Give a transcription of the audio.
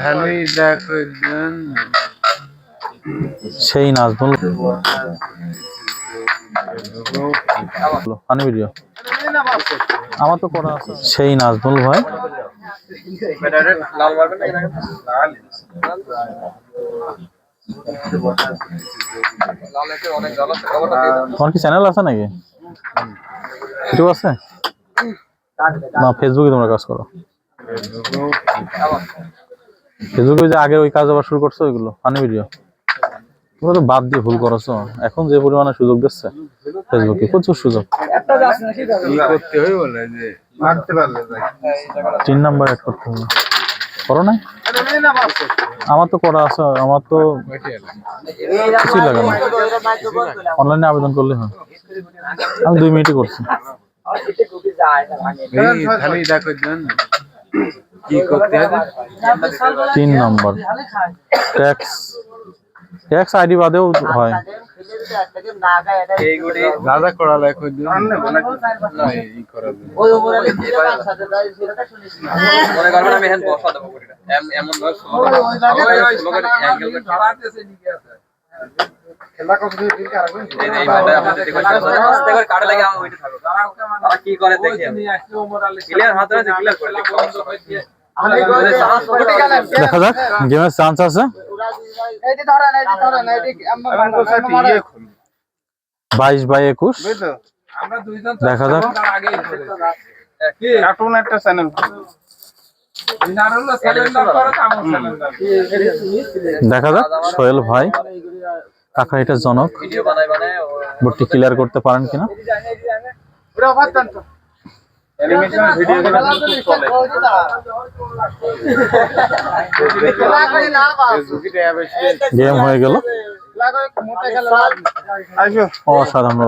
খালি দেখো সেই নাজমুল। ফানি ভিডিও আমার তো করা আছে। সেই নাজমুল ভাই। তোমার কি চ্যানেল আছে নাকি? ইউটিউব আছে? না ফেসবুকে তোমরা কাজ করো। ফেসবুকে যে আগে ওই কাজ আবার শুরু করছ ওইগুলো? ফানি ভিডিও তোমরা তো বাদ দিয়ে ভুল করছ। এখন যে পরিমাণে সুযোগ দিচ্ছে ফেসবুকে প্রচুর সুযোগ। তিন নাম্বার অ্যাড করতে হবে। করো না আমার তো করা আছে, আমার তো কিছুই লাগে না। অনলাইনে আবেদন করলে হয়। আমি দুই মিনিটে করছি। কি করতে হবে? তিন নম্বর। ট্যাক্স। ট্যাক্স আইডি বাদেও হয়। দাদা করা লেখো জন না এই করা জন্য মনে করবেন আমি হ্যান্ড বসা দেবো কোটিটা এম- এমন নয় স্লোগান অ্যাঙ্গেল এই এই ভাইটা আপনি যদি করতে পারেন আস্তে করে কাটে লাগে আমার ওইটা তারা কি করে দেখি? ক্লিয়ার হাতে আছে ক্লিয়ার করে দেখা যাক গেমের চান্স আছে। বাইশ বাই একুশ। দেখা যাক। কার্টুন একটা চ্যানেল দেখা যাক সোহেল ভাই। কাকা এটা জনক। বোর্ডটি ক্লিয়ার করতে পারেন কিনা? অ্যানিমেশন ভিডিও চলে। গেম হয়ে গেল। আসো অসাধারণ